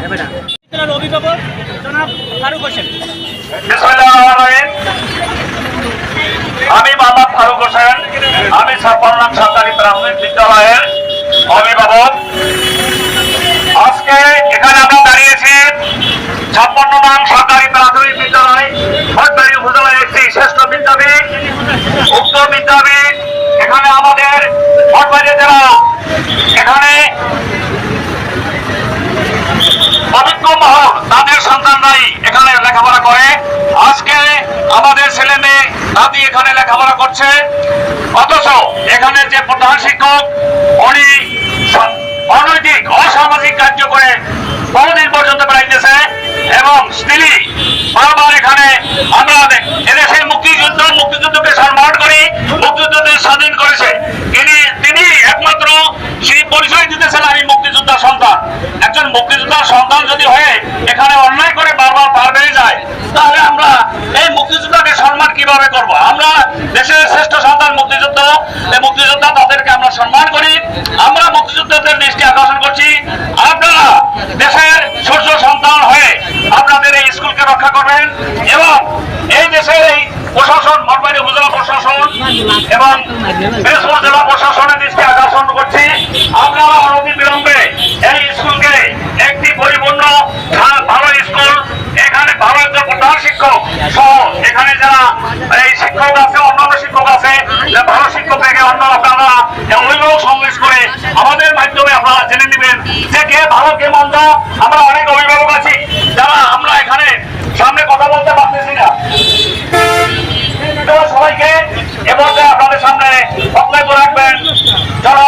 অভিভাবক জনাব ফারুক হোসেন। আমি মোহাম্মদ ফারুক হোসেন আমি ছাপ্পান্ন সরকারি প্রাথমিক বিদ্যালয়ের অভিভাবক। আজকে এখানে আমরা দাঁড়িয়েছি ছাপ্পান্ন নাম সরকারি প্রাথমিক বিদ্যালয় ভটবাড়ি উপজেলার একটি শ্রেষ্ঠ বিদ্যাপীঠ উক্ত বিদ্যাপীঠ এখানে আমাদের ভটবাড়ি জেলা এখানে অভিজ্ঞ মহল তাদের সন্তানরাই এখানে লেখাপড়া করে। আজকে আমাদের ছেলে মেয়ে দাদি এখানে লেখাপড়া করছে। অথচ এখানে যে প্রধান শিক্ষক, উনি অনৈতিক, অসামাজিক কার্য করে বহুদিন পর্যন্ত বেড়াইতেছে এবং তিনি বারবার এখানে আমরা এদেশের মুক্তিযুদ্ধ, মুক্তিযুদ্ধকে সম্মান করি, মুক্তিযুদ্ধকে স্বাধীন করেছে। তিনি তিনি একমাত্র সেই পরিচয় দিতেছেন আমি মুক্তিযোদ্ধার সন্তান। একজন মুক্তিযোদ্ধার সন্তান যদি হয়ে এখানে অন্যায় করে বারবার পার বেড়ে যায় তাহলে আমরা এই মুক্তিযোদ্ধাকে সম্মান কীভাবে করব? আমরা দেশের শ্রেষ্ঠ সন্তান মুক্তিযুদ্ধ মুক্তিযোদ্ধা তাদেরকে আমরা সম্মান করি। আমরা মুক্তিযোদ্ধাদের দৃষ্টি আকর্ষণ করছি। আপনারা দেশের সূর্য সন্তান হয়ে আপনাদের এই স্কুলকে রক্ষা করবেন এবং এই দেশের এই প্রশাসন, মঠবাড়ি উপজেলা প্রশাসন এবং জেলা প্রশাসনের দৃষ্টি আকর্ষণ করছি। আপনারা অনতি বিলম্বে এই স্কুলকে একটি পরিপূর্ণ ভা- ভালো স্কুল এখানে ভালো একজন প্রধান শিক্ষক সহ এখানে যারা এই শিক্ষক আছে অন্যান্য শিক্ষক আছে ভালো শিক্ষক থেকে, অন্য আপনারা অভিভাবক সমাবেশ করে আমাদের মাধ্যমে আপনারা জেনে নেবেন যে কে ভালো, কে মন্দ। আমরা অনেক অভিভাবক আছি। যারা আমরা এখানে সামনে কথা বলতে পারতেছি না। সবাইকে। এবার আপনাদের সামনে বক্তব্য রাখবেন যারা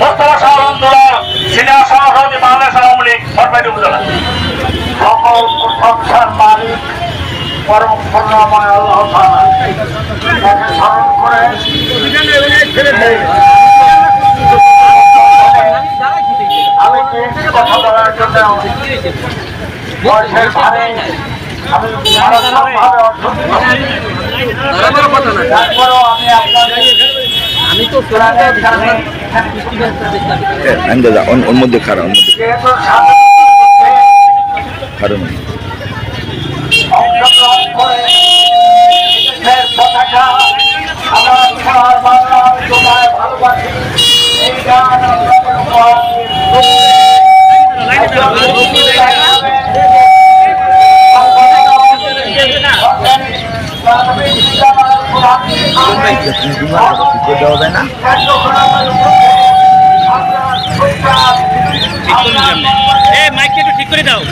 মোস্তফা শাহ আলমদুল্লাহ সিনিয়র সভাপতি বাংলাদেশ আওয়ামী লীগ সরকারি উপজেলা। সকল প্রশংসার মালিক পরম করুণাময় আল্লাহ। তাআলা। তাকে স্মরণ করে আমি একটি কথা বলার জন্য বয়সের ভারে আমি মারাত্মকভাবে অসুস্থ তারপরেও আমি আপনাদের আমি তো মধ্যে খারাপ খারাপ। করতে হবে না মাইকটা একটু ঠিক করে দাও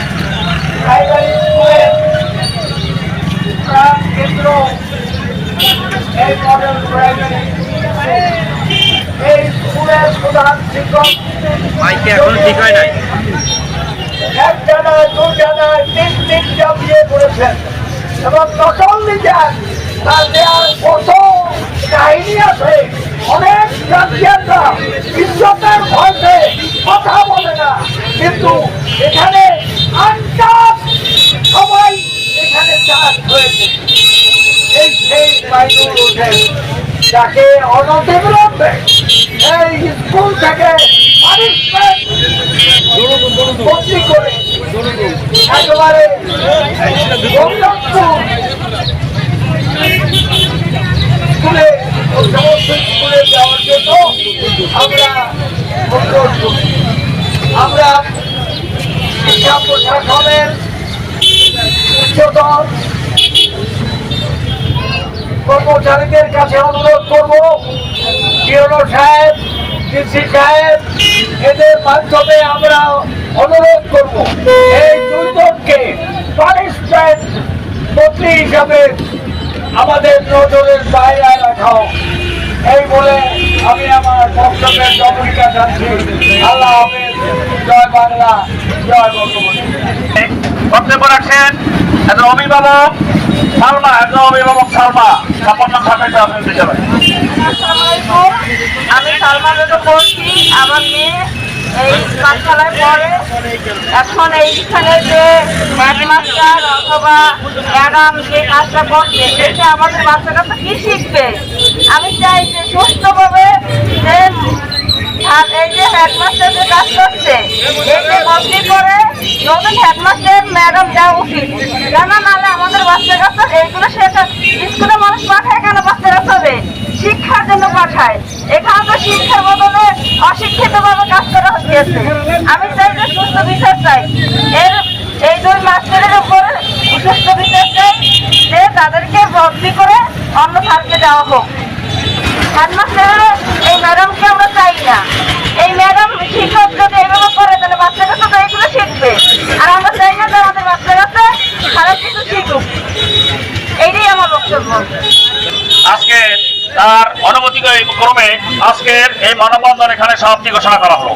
মাইকে এখনও ঠিক হয় নাই। এক জায়গায়, দু জায়গায় ইজ্জতের ভয়তে কথা বলে না। কিন্তু এখানে সবাই এখানে চাষ হয়েছে। এই সেই বাইনুল হোসেন যাকে অনতিবিলম্বে এই স্কুল থেকে পানিশমেন্ট করে একেবারে গঙ্গাপুর স্কুলে ও সমস্ত স্কুলে যাওয়ার জন্য আমরা অনুরোধ করি আমরা উচ্চতর কর্মচারীদের কাছে অনুরোধ করব ডিওনো সাহেব, ডিসি সাহেব, এদের মাধ্যমে আমরা অনুরোধ করব, এই দুইজনকে পানিশমেন্ট মন্ত্রী হিসাবে আমাদের নজরের বাইরে রাখা। এই বলে আমি আমার বক্তব্যের জবরিকা যাচ্ছি আল্লাহ হাফেজ। জয় বাংলা, জয় বক্তব্য রাখছেন একজন অভিভাবক সালমা, একজন অভিভাবক সালমা। ছাপ্পান্ন ছাব্বিশ আপনার বিদ্যালয় আসসালামাইকুম। আমি সালমা বেগম বলছি, আমার মেয়ে এই এখন এইখানে যে অথবা ম্যাডাম যে কাজটা করছে এতে আমাদের বাচ্চা কাচ্চা কি শিখবে? আমি চাই যে সুস্থভাবে হেডমাস্টার এই যে বদলি করে নতুন ম্যাডাম দেওয়া উচিত। কেন নাহলে আমাদের বাচ্চা কাচ্চা, এইগুলো সেটা স্কুলে মানুষ পাঠায়, কেন বাচ্চা কাচ্চাদের শিক্ষার জন্য পাঠায়। এখানে তো শিক্ষার বদলে অশিক্ষিত ভাবে কাজ করা হচ্ছে। আমি চাই যে সুস্থ বিচার চাই। এর, এই দুই মাস্টারের উপরে সুস্থ বিচার চাই যে তাদেরকে ভর্তি করে অন্য স্যারকে দেওয়া হোক হেডমাস্টারের এই ম্যাডামকে আমরা চাই না এই ম্যাডাম শিক্ষক যদি এভাবে করে তাহলে বাচ্চা কাচ্চা তো এগুলো শিখবে আর আমরা চাই না যে আমাদের বাচ্চা কাচ্চা খারাপ কিছু শিখুক এইটাই আমার বক্তব্য আজকে তার অনুমতি ক্রমে আজকের এই মানববন্ধন এখানে সমাপ্তি ঘোষণা করা হলো।